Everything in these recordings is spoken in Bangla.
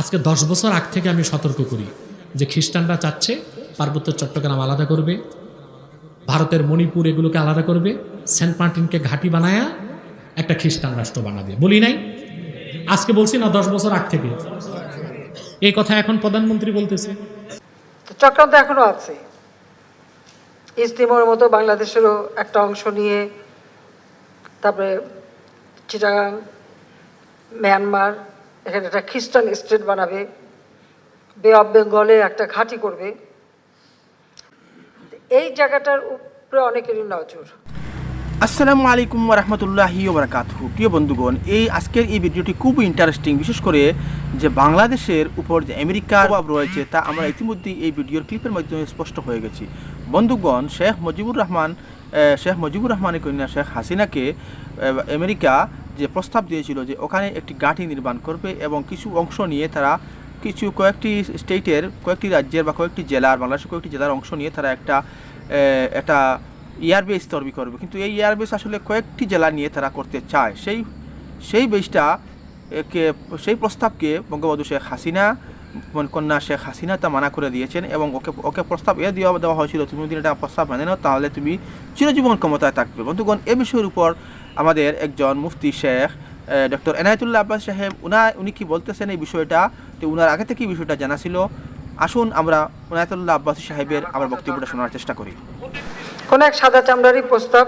আজকে দশ বছর আগ থেকে আমি সতর্ক করি যে খ্রিস্টানরা চাচ্ছে পার্বত্য চট্টগ্রাম আলাদা করবে, ভারতের মণিপুর এগুলোকে আলাদা করবে, সেন্ট মার্টিনকে ঘাঁটি বানায়া একটা খ্রিস্টান রাষ্ট্র বানাবে। বলি নাই? আজকে বলছি না দশ বছর আগ থেকে। এই কথা এখন প্রধানমন্ত্রী বলতেছে। তো চক্রান্ত এখনও আছে। ইস্তিমোর মতো বাংলাদেশেরও একটা অংশ নিয়ে, তারপরে চিটাগাং, মিয়ানমার এখানে একটা খ্রিস্টান স্টেট বানাবে, বে অফ বেঙ্গলে একটা ঘাঁটি করবে। এই জায়গাটার উপরে অনেকেরই নজর আসসালামু আলাইকুম রহমতুল্লাহি ওবরাকাতহু প্রিয় বন্ধুগণ, এই আজকের এই ভিডিওটি খুব ইন্টারেস্টিং বিশেষ করে যে বাংলাদেশের উপর যে আমেরিকার প্রভাব রয়েছে, তা আমরা ইতিমধ্যেই এই ভিডিওর ক্লিপের মাধ্যমে স্পষ্ট হয়ে গেছি। বন্ধুগণ, শেখ মুজিবুর রহমান শেখ মুজিবুর রহমানের কন্যা শেখ হাসিনাকে আমেরিকা যে প্রস্তাব দিয়েছিল যে ওখানে একটি গাঁটি নির্মাণ করবে এবং কিছু অংশ নিয়ে তারা কিছু কয়েকটি স্টেটের, কয়েকটি রাজ্যের বা কয়েকটি জেলার, বাংলাদেশের কয়েকটি জেলার অংশ নিয়ে তারা একটা একটা এয়ারবেস তৈরি করবে। কিন্তু এই এয়ারবেস আসলে কয়েকটি জেলা নিয়ে তারা করতে চায়। সেই সেই বেসটা সেই প্রস্তাবকে বঙ্গবন্ধু শেখ হাসিনা কন্যা শেখ হাসিনা তা মানা করে দিয়েছেন এবং ওকে ওকে প্রস্তাব এ দেওয়া দেওয়া হয়েছিল, তুমি যদি এটা প্রস্তাব মেনে নাও, তাহলে তুমি চিরজীবন ক্ষমতায় থাকবে। বন্ধুগণ, এ বিষয়ের উপর আমাদের একজন মুফতি শেখ ডক্টর এনায়তুল্লাহ আব্বাস সাহেব, উনা, উনি কি বলতেছেন এই বিষয়টা? তো উনার আগে থেকে এই বিষয়টা জানা ছিল। আসুন আমরা এনায়তুল্লাহ আব্বাস সাহেবের আমার বক্তব্যটা শোনার চেষ্টা করি। কোনো এক সাদা চামড়ারই প্রস্তাব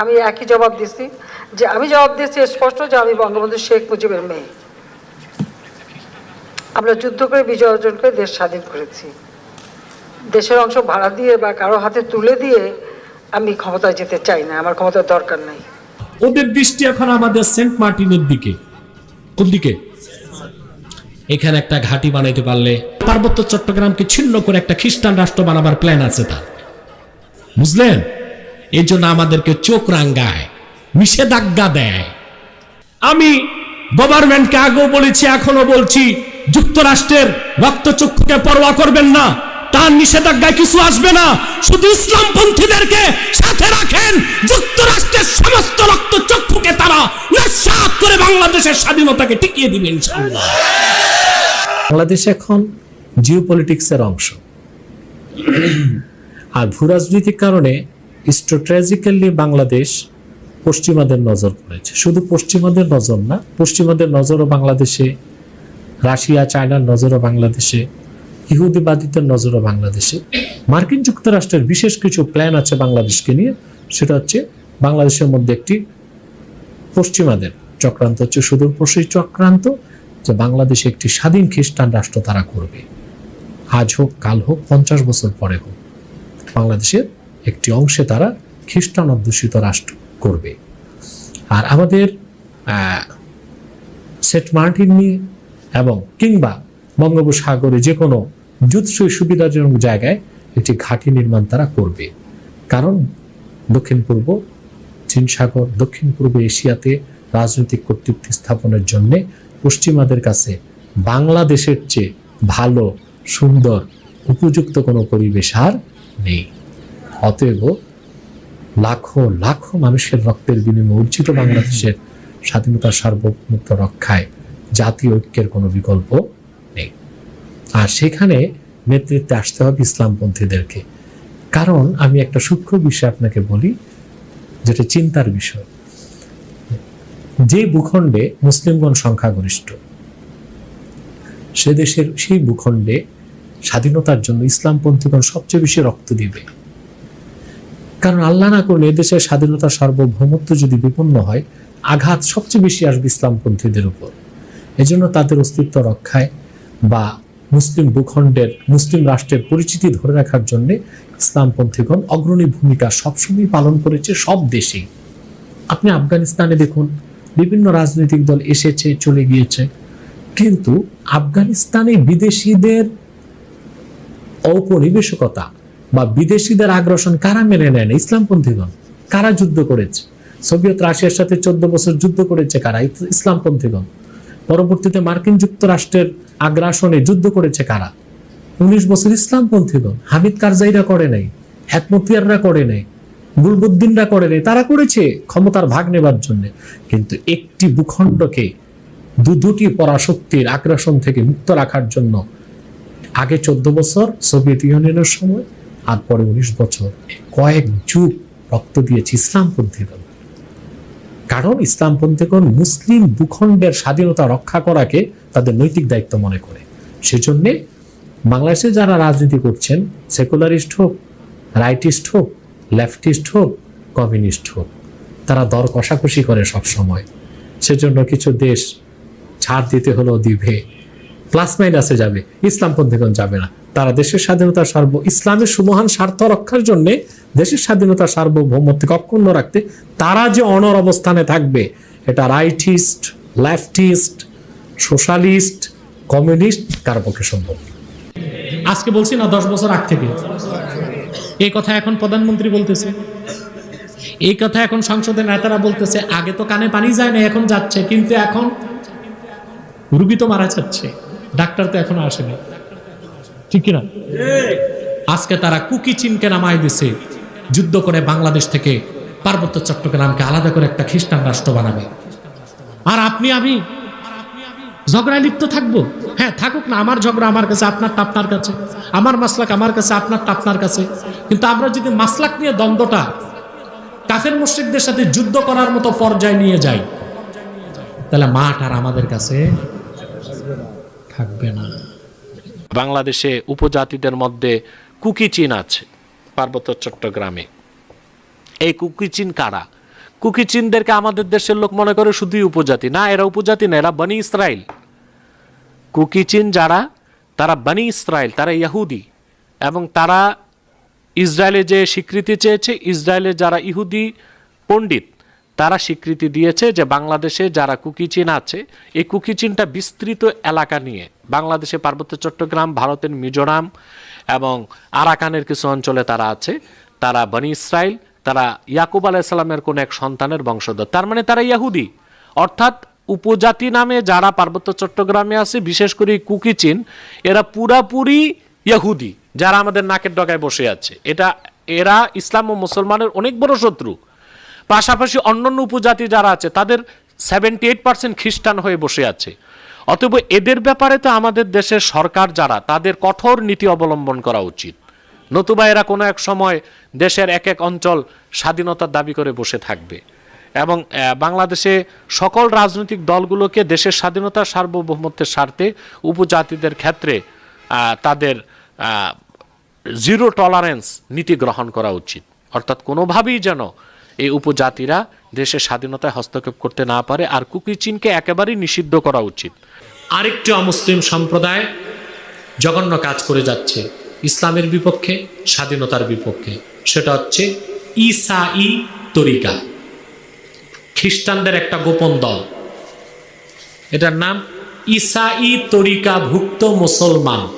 আমি একই জবাব দিছি। যে আমি জবাব দিয়েছি স্পষ্ট যে আমি বঙ্গবন্ধু শেখ মুজিবের মেয়ে। আমরা যুদ্ধ করে বিজয় অর্জন করে দেশ স্বাধীন করেছি। দেশের অংশ ভাড়া দিয়ে বা কারও হাতে তুলে দিয়ে আমি ক্ষমতায় যেতে চাই না। আমার ক্ষমতার দরকার নাই। ওদের দৃষ্টি এখন আমাদের সেন্ট মার্টিনের দিকে। কোন দিকে? এখানে একটা ঘাঁটি বানাইতে পারলে পার্বত্য চট্টগ্রামকে ছিন্ন করে একটা খ্রিস্টান রাষ্ট্র বানাবার প্ল্যান আছে তার। বুঝলেন? এই জন্য আমাদেরকে চোখ রাঙ্গায়, নিষেধাজ্ঞা দেয়। আমি গভর্নমেন্টকে আগেও বলেছি এখনও বলছি, যুক্তরাষ্ট্রের রক্তচক্ষুকে পরোয়া করবেন না। তার নিষেধাজ্ঞায় কিছু আসবে না। শুধু ইসলামপন্থীদেরকে সাথে রাখেন, যুক্তরাষ্ট্রের সমস্ত রক্তচক্ষুকে তারা নস্যাৎ করে বাংলাদেশের স্বাধীনতাকে টিকিয়ে দিবেন বাংলাদেশ এখন জিও পলিটিক্সের অংশ। আর ভূরাজনৈতিক কারণে স্ট্র্যাটেজিক্যালি বাংলাদেশ পশ্চিমাদের নজর পড়েছে শুধু পশ্চিমাদের নজর না, পশ্চিমাদের নজরও বাংলাদেশে, রাশিয়া, চায়নার নজরও বাংলাদেশে ইহুদিবাদীদের নজরও বাংলাদেশে। মার্কিন যুক্তরাষ্ট্রের বিশেষ কিছু প্ল্যান আছে বাংলাদেশকে নিয়ে। সেটা হচ্ছে বাংলাদেশের মধ্যে একটি পশ্চিমাদের চক্রান্ত হচ্ছে। সুদূরপ্রসারী চক্রান্ত, যে বাংলাদেশে একটি স্বাধীন খ্রিস্টান রাষ্ট্র তারা করবে। আজ হোক, কাল হোক, পঞ্চাশ বছর পরে হোক, বাংলাদেশের একটি অংশে তারা খ্রিস্টান অধ্যুষিত রাষ্ট্র করবে। আর আমাদের সেন্ট মার্টিন নিয়ে এবং কিংবা বঙ্গোপসাগরে যে কোনো যুৎসই সুবিধাজনক জায়গায় একটি ঘাঁটি নির্মাণ তারা করবে। কারণ দক্ষিণ পূর্ব, চীন সাগর, দক্ষিণ পূর্ব এশিয়াতে রাজনৈতিক কর্তৃত্ব স্থাপনের জন্য পশ্চিমাদের কাছে বাংলাদেশের চেয়ে ভালো, সুন্দর, উপযুক্ত কোনো পরিবেশ আর নেই। অতএব লাখো লাখো মানুষের রক্তের বিনিময়ে অর্জিত বাংলাদেশের স্বাধীনতার সার্বভৌমত্ব রক্ষায় জাতীয় ঐক্যের কোনো বিকল্প আর সেখানে নেতৃত্বে আসতে হবে ইসলামপন্থীদেরকে। কারণ আমি একটা সূক্ষ্ম বিষয় আপনাকে বলি, যেটা চিন্তার বিষয়। যে ভূখণ্ডে মুসলিমগণ সংখ্যাগরিষ্ঠ, সে দেশের সেই ভূখণ্ডে স্বাধীনতার জন্য ইসলামপন্থীগণ সবচেয়ে বেশি রক্ত দিবে। কারণ আল্লাহ না করলে এদেশের স্বাধীনতা সার্বভৌমত্ব যদি বিপন্ন হয়, আঘাত সবচেয়ে বেশি আসবে ইসলামপন্থীদের উপর। এজন্য তাদের অস্তিত্ব রক্ষায় বা মুসলিম ভূখণ্ডের, মুসলিম রাষ্ট্রের পরিচিতি ধরে রাখার জন্য ইসলামপন্থীগণ অগ্রণী ভূমিকা সবসময় পালন করেছে সব দেশেই। আপনি আফগানিস্তানে দেখুন, বিভিন্ন রাজনৈতিক দল এসেছে, চলে গিয়েছে। কিন্তু আফগানিস্তানে বিদেশিদের ঔপনিবেশিকতা বা বিদেশিদের আগ্রাসন কারা মেনে নেয় না? ইসলামপন্থীগণ। কারা যুদ্ধ করেছে? সোভিয়েত রাশিয়ার সাথে চোদ্দ বছর যুদ্ধ করেছে কারা? ইসলামপন্থীগণ। পরবর্তীতে মার্কিন যুক্তরাষ্ট্রের আগ্রাসনে যুদ্ধ করেছে কারা? উনিশ বছর ইসলামপন্থীগণ হামিদ কারজাইরা করে নাই একমতিয়াররা করে নাই, গুলবুদ্দিনরা করে নাই, তারা করেছে ক্ষমতার ভাগ নেবার জন্য। কিন্তু একটি ভূখণ্ডকে দু দুটি পরাশক্তির আগ্রাসন থেকে মুক্ত রাখার জন্য আগে চোদ্দ বছর সোভিয়েত ইউনিয়নের সময় আর পরে উনিশ বছর কয়েক যুগ রক্ত দিয়েছে ইসলামপন্থীগণ কারণ ইসলামপন্থীগণ মুসলিম ভূখণ্ডের স্বাধীনতা রক্ষা করাকে তাদের নৈতিক দায়িত্ব মনে করে। সেজন্যে বাংলাদেশে যারা রাজনীতি করছেন, সেকুলারিস্ট হোক, রাইটিস্ট হোক, লেফটিস্ট হোক, কমিউনিস্ট হোক, তারা দর কষাকষি করে সবসময়। সেজন্য কিছু দেশ ছাড় দিতে হলো দিবে প্লাস মাইনাসে যাবে ইসলামপন্থীগণ যাবে না। তারা দেশের স্বাধীনতা সার্ব, ইসলামের সুমহান স্বার্থ রক্ষার জন্য দেশের স্বাধীনতা সার্বভৌমত্বকে অক্ষুণ্ণ রাখতে তারা যে অনর অবস্থানে থাকবে, এটা রাইটিস্ট লেফটিস্ট সোশ্যালিস্ট কমিউনিস্ট কার পক্ষে সম্ভব? আজকে বলছি না, দশ বছর আগ থেকে। এই কথা এখন প্রধানমন্ত্রী বলতেছে। এই কথা এখন সংসদের নেতারা বলতেছে, আগে তো কানে পানি যায় না, এখন যাচ্ছে, কিন্তু এখন রুগী তো মারা যাচ্ছে। ডাক্তার তো এখনও আসেনি। ঠিক কিনা? আজকে তারা কুকি চিনকে নামাই দিছে। যুদ্ধ করে বাংলাদেশ থেকে পার্বত্য চট্টগ্রামকে আলাদা করে একটা খ্রিস্টান রাষ্ট্র বানাবে। আর আপনি, আমি ঝগড়ায় লিপ্ত থাকব? হ্যাঁ থাকুক না, আমার ঝগড়া আমার কাছে, আপনার আপনার কাছে। আমার মাসলাক আমার কাছে, আপনার আপনার কাছে। কিন্তু আমরা যদি মাসলাক নিয়ে দ্বন্দ্বটা কাফের মুশ্রিকদের সাথে যুদ্ধ করার মতো পর্যায়ে নিয়ে যাই, তাহলে মাঠ আর আমাদের কাছে থাকবে না। বাংলাদেশে উপজাতিদের মধ্যে কুকি কুকিচিন আছে, পার্বত্য চট্টগ্রামে। এই কুকি কুকিচিন কারা? কুকি কুকিচিনদেরকে আমাদের দেশের লোক মনে করে শুধুই উপজাতি। না, এরা উপজাতি না, এরা বনি ইসরায়েল কুকিচিন যারা, তারা বনি ইসরায়েল তারা ইয়াহুদি। এবং তারা ইসরায়েলে যে স্বীকৃতি চেয়েছে ইসরায়েলে যারা ইহুদি পণ্ডিত তারা স্বীকৃতি দিয়েছে যে বাংলাদেশে যারা কুকি কুকিচিন আছে, এই কুকি কুকিচিনটা বিস্তৃত এলাকা নিয়ে বাংলাদেশে পার্বত্য চট্টগ্রাম, ভারতের মিজোরাম এবং আরাকানের কিছু অঞ্চলে তারা আছে। তারা বনি ইসরায়েল তারা ইয়াকুব আলাইসাল্লামের কোন এক সন্তানের বংশধর। তার মানে তারা ইয়াহুদি। অর্থাৎ উপজাতি নামে যারা পার্বত্য চট্টগ্রামে আছে, বিশেষ করে এই কুকিচিন এরা পুরাপুরি ইয়াহুদি, যারা আমাদের নাকের ডগায় বসে আছে। এটা, এরা ইসলাম ও মুসলমানের অনেক বড় শত্রু। পাশাপাশি অন্যান্য উপজাতি যারা আছে, তাদের সেভেন্টি এইট পার্সেন্ট খ্রিস্টান হয়ে বসে আছে। অতএব এদের ব্যাপারে তো আমাদের দেশের সরকার যারা, তাদের কঠোর নীতি অবলম্বন করা উচিত। নতুবা এরা কোনো এক সময় দেশের এক এক অঞ্চল স্বাধীনতার দাবি করে বসে থাকবে। এবং বাংলাদেশে সকল রাজনৈতিক দলগুলোকে দেশের স্বাধীনতা সার্বভৌমত্বের স্বার্থে উপজাতিদের ক্ষেত্রে তাদের জিরো টলারেন্স নীতি গ্রহণ করা উচিত। অর্থাৎ কোনোভাবেই যেন এই উপজাতিরা দেশের স্বাধীনতায় হস্তক্ষেপ করতে না পারে আর কুকি চীনকে একেবারেই নিষিদ্ধ করা উচিত। আরেকটি অমুসলিম সম্প্রদায় জঘন্য কাজ করে যাচ্ছে, ইসলামের বিপক্ষে, স্বাধীনতার বিপক্ষে। সেটা হচ্ছে ইসাই তরিকা। খ্রিস্টানদের একটা গোপন দল। এটার নাম ইসাই তরিকা ভুক্ত মুসলমান,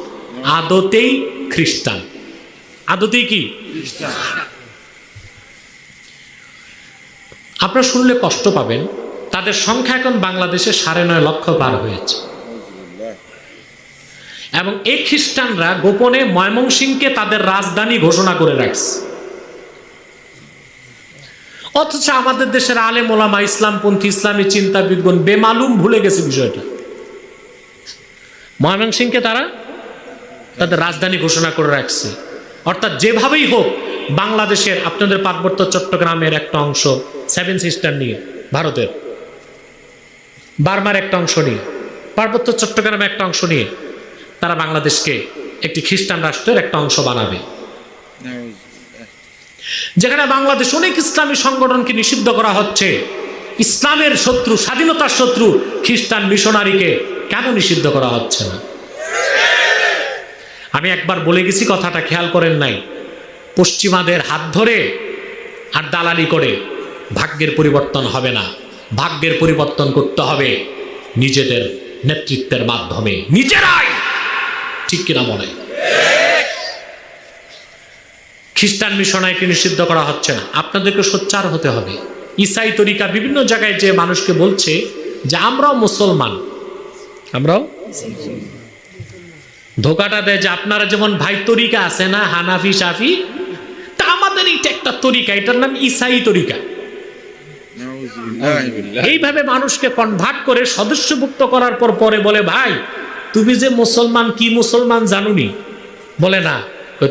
আদতেই খ্রিস্টান। আদতেই কি? আপনারা শুনলে কষ্ট পাবেন। তাদের সংখ্যা এখন বাংলাদেশে সাড়ে নয় লক্ষ পার হয়েছে। এবং এই খ্রিস্টানরা গোপনে ময়মনসিংহকে তাদের রাজধানী ঘোষণা করে রাখছে। অথচ আমাদের দেশের আলেম ওলামা, ইসলামপন্থী, ইসলামী চিন্তাবিদগণ বেমালুম ভুলে গেছে বিষয়টা। ময়মনসিংহকে তারা তাদের রাজধানী ঘোষণা করে রাখছে। অর্থাৎ যেভাবেই হোক, বাংলাদেশের আপনাদের পার্বত্য চট্টগ্রামের একটা অংশ সেভেন সিস্টার নিয়ে, ভারতের। বার্মার একটা অংশ নিয়ে, পার্বত্য চট্টগ্রামের একটা অংশ নিয়ে তারা বাংলাদেশকে একটি খ্রিস্টান রাষ্ট্রের একটা অংশ বানাবে। যেখানে বাংলাদেশ অনেক ইসলামী সংগঠনকে নিষিদ্ধ করা হচ্ছে, ইসলামের শত্রু, স্বাধীনতার শত্রু খ্রিস্টান মিশনারিকে কেন নিষিদ্ধ করা হচ্ছে না? আমি একবার বলে গেছি, কথাটা খেয়াল করেন নাই। পশ্চিমাদের হাত ধরে আর দালালি করে ভাগ্যের পরিবর্তন হবে না। ভাগ্যের পরিবর্তন করতে হবে নিজেদের নেতৃত্বের মাধ্যমে। নিজেরাই ঠিক কিনা বলে খ্রিস্টান মিশনারিকে নিষিদ্ধ করা হচ্ছে না? আপনাদেরকে সোচ্চার হতে হবে। ইসাই তরিকা বিভিন্ন জায়গায় যে মানুষকে বলছে যে, আমরাও মুসলমান। আমরাও? ধোকাটা দেয় যে, আপনারা যেমন ভাই তরিকা আছে না, হানাফি, সাফি, তা আমাদের এইটা একটা তরিকা, এটার নাম ইসাই তরিকা। এইভাবে মানুষকে কনভার্ট করে সদস্যভুক্ত করার পর পরে বলে ভাই তুমি যে মুসলমান কি মুসলমান জানুনি? বলে না।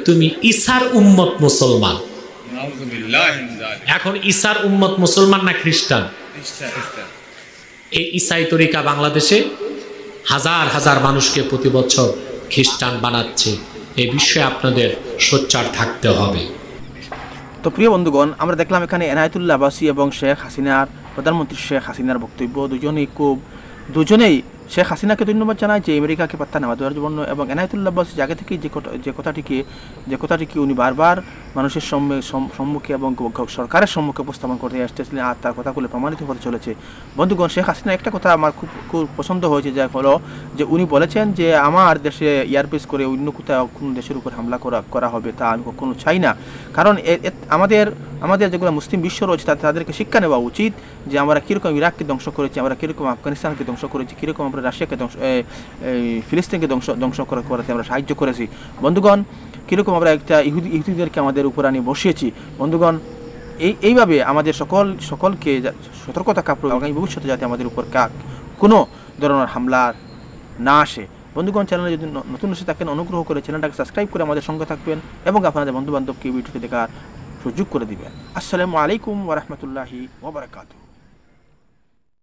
তুমি ইসার উম্মত মুসলমান। এখন ইসার উম্মত মুসলমান না খ্রিস্টান? এই ইসাই তরিকা বাংলাদেশে হাজার হাজার মানুষকে প্রতি বছর খ্রিস্টান বানাচ্ছে। এ বিষয়ে আপনাদের সোচ্চার থাকতে হবে। তো প্রিয় বন্ধুগণ, আমরা দেখলাম এখানে এনায়তুল্লাহ আবাসী এবং শেখ হাসিনার, প্রধানমন্ত্রী শেখ হাসিনার বক্তব্য। দুজনেই খুব দুজনেই শেখ হাসিনাকে ধন্যবাদ জানায় যে আমেরিকাকে পাত্তা নেওয়া দেওয়ার জন্য এবং এনায়তুল্লাহ আব্বাসী জায়গা থেকে যে কথা যে কথাটিকে যে কথাটিকে উনি বারবার মানুষের সম্মে- সম- সম্মুখে এবং সরকারের সম্মুখে উপস্থাপন করতে আসতেছিলেন আর তার কথাগুলো প্রমাণিত হতে চলেছে। বন্ধুগণ, শেখ হাসিনা একটা কথা আমার খুব খুব পছন্দ হয়েছে যা হলো যে উনি বলেছেন যে আমার দেশে এয়ারবেস করে অন্য কোথাও কোনো দেশের উপর হামলা করা করা হবে তা আমি কখনো চাই না। কারণ আমাদের আমাদের যেগুলো মুসলিম বিশ্ব রয়েছে তাদেরকে শিক্ষা নেওয়া উচিত যে আমরা কীরকম ইরাককে ধ্বংস করেছি, আমরা কীরকম আফগানিস্তানকে ধ্বংস করেছি, কীরকম আমরা রাশিয়াকে ধ্বংস ফিলিস্তিনকে ধ্বংস ধ্বংস করে, করাতে আমরা সাহায্য করেছি। বন্ধুগণ, কীরকম আমরা একটা ইহুদি, ইহুদিদেরকে আমাদের উপর আনি বসিয়েছি? বন্ধুগণ, এই, এইভাবে আমাদের সকল, সকলকে সতর্কতা সতর্ক থাকা আগামী ভবিষ্যতে যাতে আমাদের উপর কা, কোনো ধরনের হামলা না আসে। বন্ধুগণ, চ্যানেলে যদি নতুন এসে থাকেন, অনুগ্রহ করে চ্যানেলটাকে সাবস্ক্রাইব করে আমাদের সঙ্গে থাকবেন এবং আপনাদের বন্ধুবান্ধবকে ভিডিওটি দেখার সুযোগ করে দিবেন। আসসালামু আলাইকুম ওরহমতুল্লাহি ওবরাকাতু